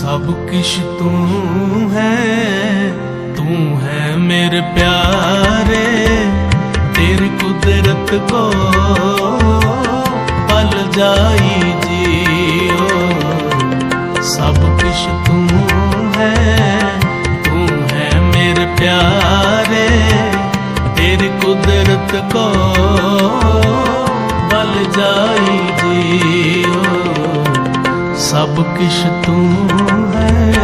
ਸਭ ਕੁਛ ਤੂੰ ਹੈ ਤੂੰ ਹੈ ਮੇਰੇ ਪਿਆਰੇ। ਤੇਰੀ ਕੁਦਰਤ ਕੋ ਪਲ ਜਾਈ ਜੀਓ। ਸਭ ਕੁਛ ਤੂੰ ਹੈ ਤੂੰ ਹੈ ਮੇਰੇ ਪਿਆਰੇ। ਤੇਰੀ ਕੁਦਰਤ ਕੋ ਪਲ ਜਾਈ ਜੀਓ। ਸਭ ਕਿਛ ਤੂੰ ਹੈ।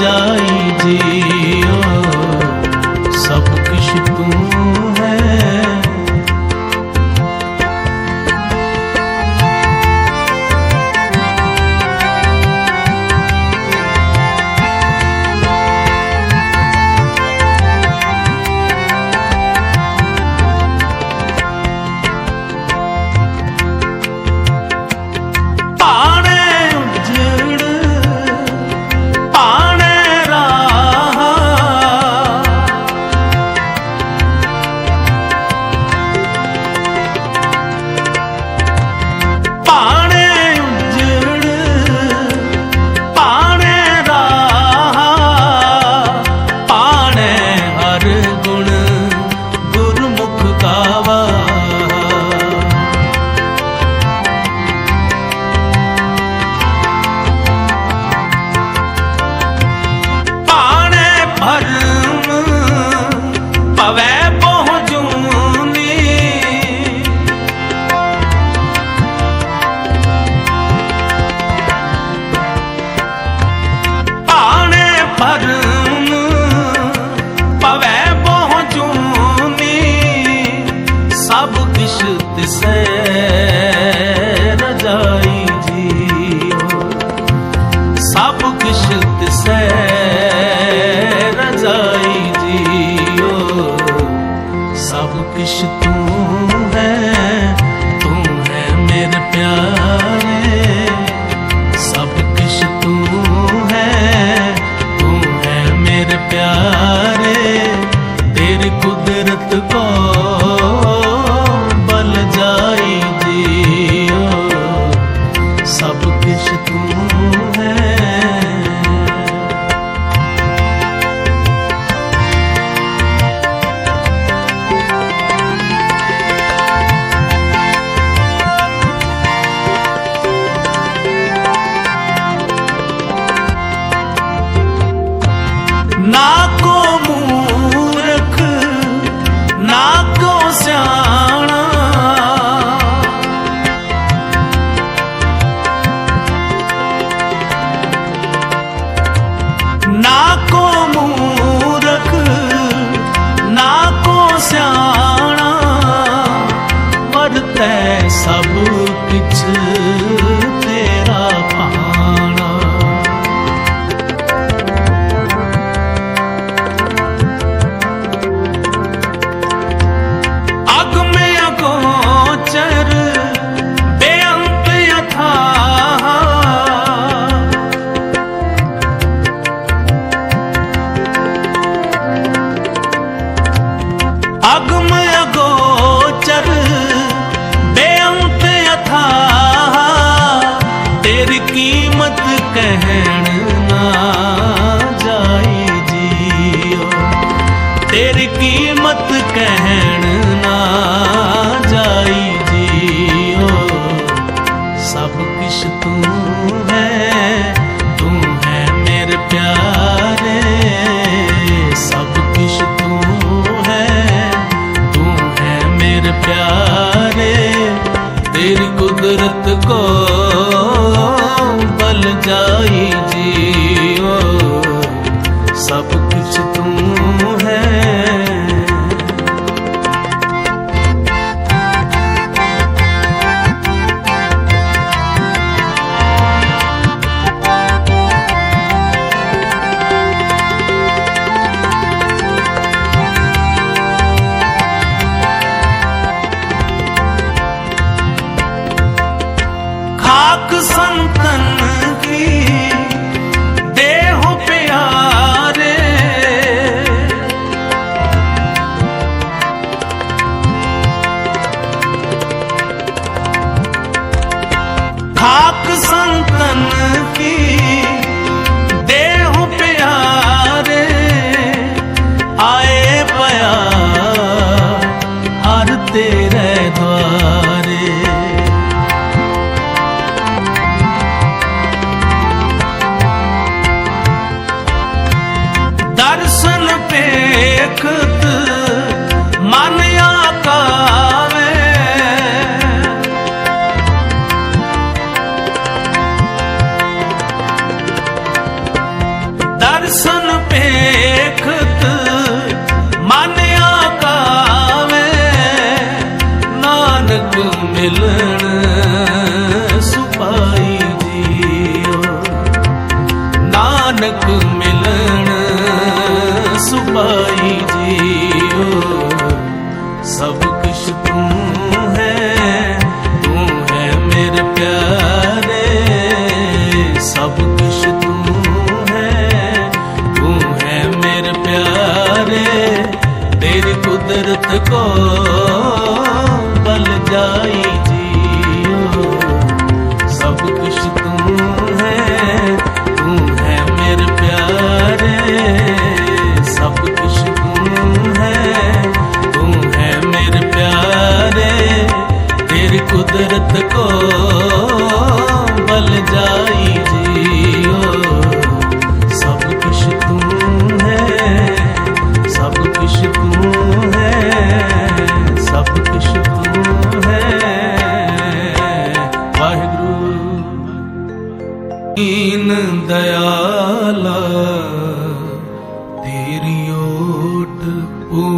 যাই terreno. तुम